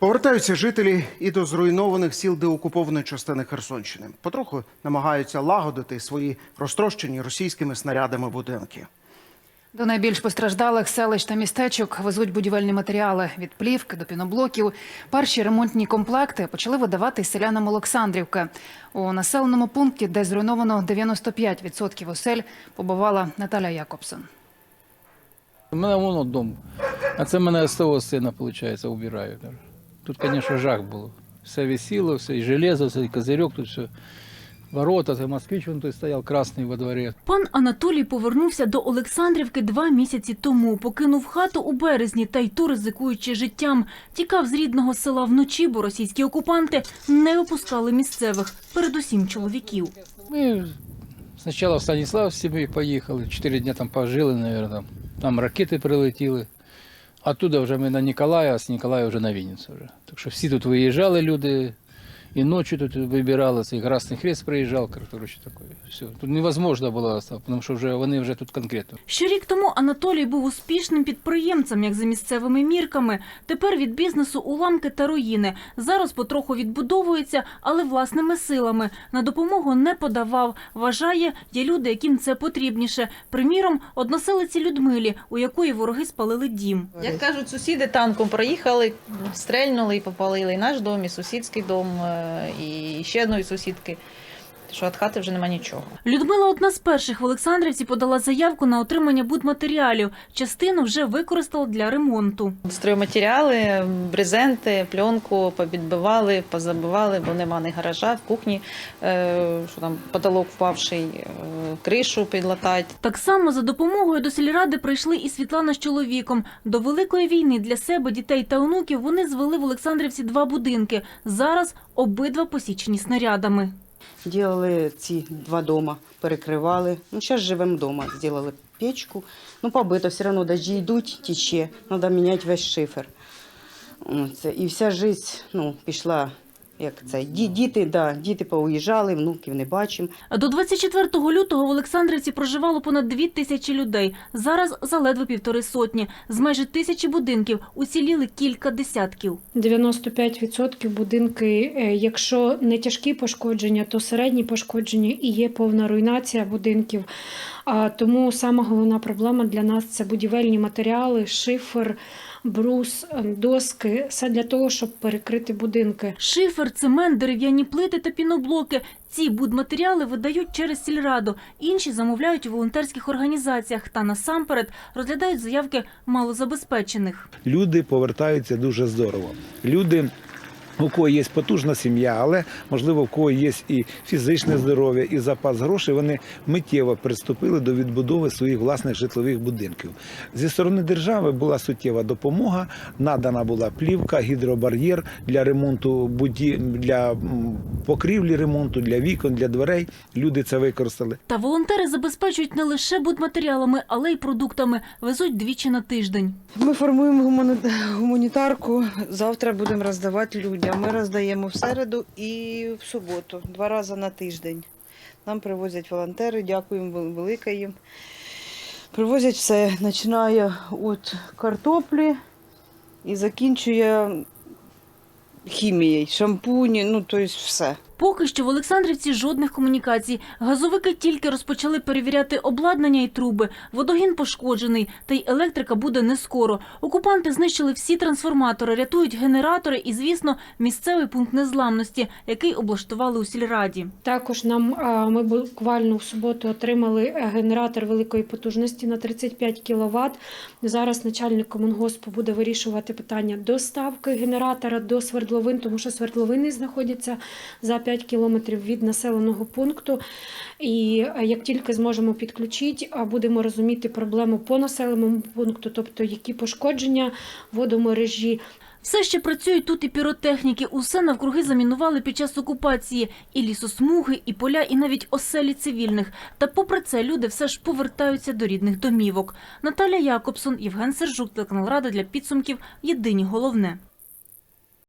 Повертаються жителі і до зруйнованих сіл деокупованої частини Херсонщини. Потроху намагаються лагодити свої розтрощені російськими снарядами будинки. До найбільш постраждалих селищ та містечок везуть будівельні матеріали від плівки до піноблоків. Перші ремонтні комплекти почали видавати селянам Олександрівки. У населеному пункті, де зруйновано 95% осель, побувала Наталя Якобсон. У мене воно дом. А це мене з того сина, виходить, убираю. Тут, звісно, жах було. Все висіло, все, і железо, все, і козирьок, тут все. Ворота, це москвич, він той стояв красний во дворі. Пан Анатолій повернувся до Олександрівки два місяці тому. Покинув хату у березні та й ту ризикуючи життям. Тікав з рідного села вночі, бо російські окупанти не опускали місцевих, передусім чоловіків. Ми спочатку в Станіслав з сім'єю поїхали, чотири дні там пожили, мабуть, там, там ракети прилетіли. Оттуда вже ми на Ніколая, а з Ніколая вже на Вінницю. Вже. Так що всі тут виїжджали люди, і ночі тут вибиралися, і Красний Хрест приїжджав, коротше, таке. Все. Тут невозможно було остатися, тому що вже, вони вже тут конкретно. Ще рік тому Анатолій був успішним підприємцем, як за місцевими мірками. Тепер від бізнесу уламки та руїни. Зараз потроху відбудовується, але власними силами. На допомогу не подавав. Вважає, є люди, яким це потрібніше. Приміром, односелиці Людмилі, у якої вороги спалили дім. Як кажуть, сусіди танком проїхали, стрельнули і попалили і наш дом, і сусідський дом, е, і ще одної сусідки. Що від хати вже нема нічого. Людмила одна з перших в Олександрівці подала заявку на отримання будматеріалів. Частину вже використала для ремонту. Стройматеріали, брезенти, пленку побідбивали, позабивали, бо нема ні гаража, в кухні, е, що там потолок впавший, е, кришу підлатати. Так само за допомогою до сільради прийшли і Світлана з чоловіком. До великої війни для себе, дітей та онуків вони звели в Олександрівці два будинки. Зараз обидва посічені снарядами. Делали ці два дома, перекривали. Ну, зараз живемо вдома. Зробили печку. Ну, побито, все одно дожді йдуть, тече. Треба міняти весь шифер. Це, і вся життя ну, пішла, як це, ді- діти, да, діти поуїжджали, внуків не бачимо. До 24 лютого в Олександрівці проживало понад дві тисячі людей. Зараз заледве півтори сотні. З майже тисячі будинків уціліли кілька десятків. 95% будинки, е, якщо не тяжкі пошкодження, то середні пошкодження і є повна руйнація будинків. А тому сама головна проблема для нас це будівельні матеріали, шифер, брус, е, доски, все для того, щоб перекрити будинки. Шифер, цемент, дерев'яні плити та піноблоки. Ці будматеріали видають через сільраду. Інші замовляють у волонтерських організаціях та насамперед розглядають заявки малозабезпечених. люди повертаються дуже здорово. Люди. У кого є потужна сім'я, але можливо, в кого є і фізичне здоров'я, і запас грошей, вони миттєво приступили до відбудови своїх власних житлових будинків. Зі сторони держави була суттєва допомога. Надана була плівка, гідробар'єр для ремонту буді... для покрівлі ремонту, для вікон, для дверей. Люди це використали. Та волонтери забезпечують не лише будматеріалами, але й продуктами. Везуть двічі на тиждень. Ми формуємо гуманітарку. Завтра будемо роздавати людям. Ми роздаємо в середу і в суботу, два рази на тиждень. Нам привозять волонтери, дякуємо вел- велике їм. Привозять все, починає від картоплі і закінчує хімією, шампуні, ну тобто все. Поки що в Олександрівці жодних комунікацій. Газовики тільки розпочали перевіряти обладнання і труби. Водогін пошкоджений, та й електрика буде не скоро. Окупанти знищили всі трансформатори, рятують генератори і, звісно, місцевий пункт незламності, який облаштували у сільраді. Також нам ми буквально в суботу отримали е, генератор великої потужності на 35 кВт. Зараз начальник комунгоспу буде вирішувати питання доставки генератора до свердловин, тому що свердловини знаходяться за 5 кілометрів від населеного пункту. І е, як тільки зможемо підключити, будемо розуміти проблему по населеному пункту, тобто які пошкодження водомережі, Все ще працюють тут і піротехніки. Усе навкруги замінували під час окупації. І лісосмуги, і поля, і навіть оселі цивільних. Та попри це люди все ж повертаються до рідних домівок. Наталя Якобсон, Євген Сержук, телеканал Рада для підсумків. Єдині головне.